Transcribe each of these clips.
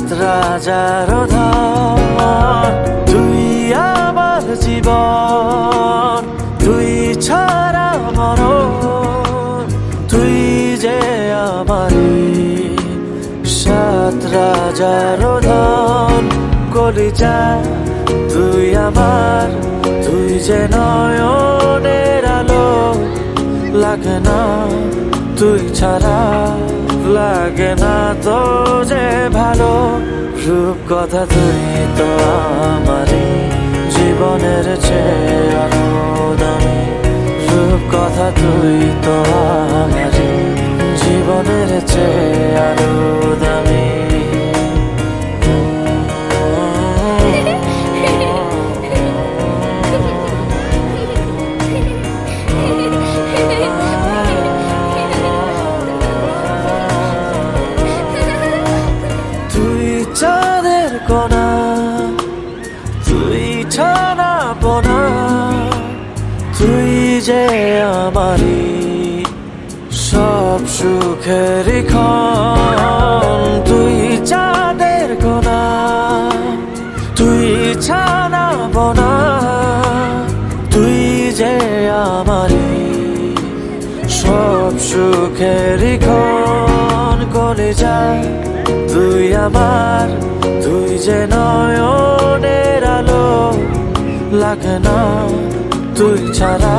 সাত রাজার ধন তুই আমার জীবন, তুই ছাড়া মরণ তুই যে আমারই সাত রাজার ধন কলিজা, তুই আমার, তুই যে নয়নের আলো, লাগে না তুই ছাড়া। লাগে না তো যে ভালো? রূপ কথা তুই তো আমারই। জীবনের চেয়ে দামি। রূপ কথা তুই তো আমারই। জীবনের চেয়ে আরও আমারই সব সুখের ক্ষণ। তুই চাঁদের কোনা তুই ছানা বোনা, তুই যে আমারই সব সুখের ক্ষণ। করে যায় তুই আমার, তুই যে নয়নের আলো। লাগে না তুই ছাড়া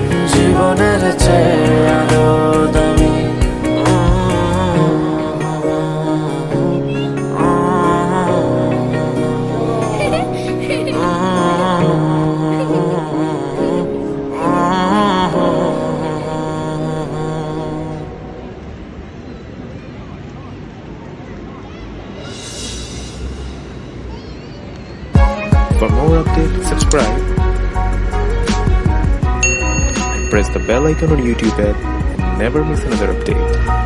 জীবনের চেয়ে আরও দামি For more updates, subscribe press the bell icon on YouTube app and never miss another update.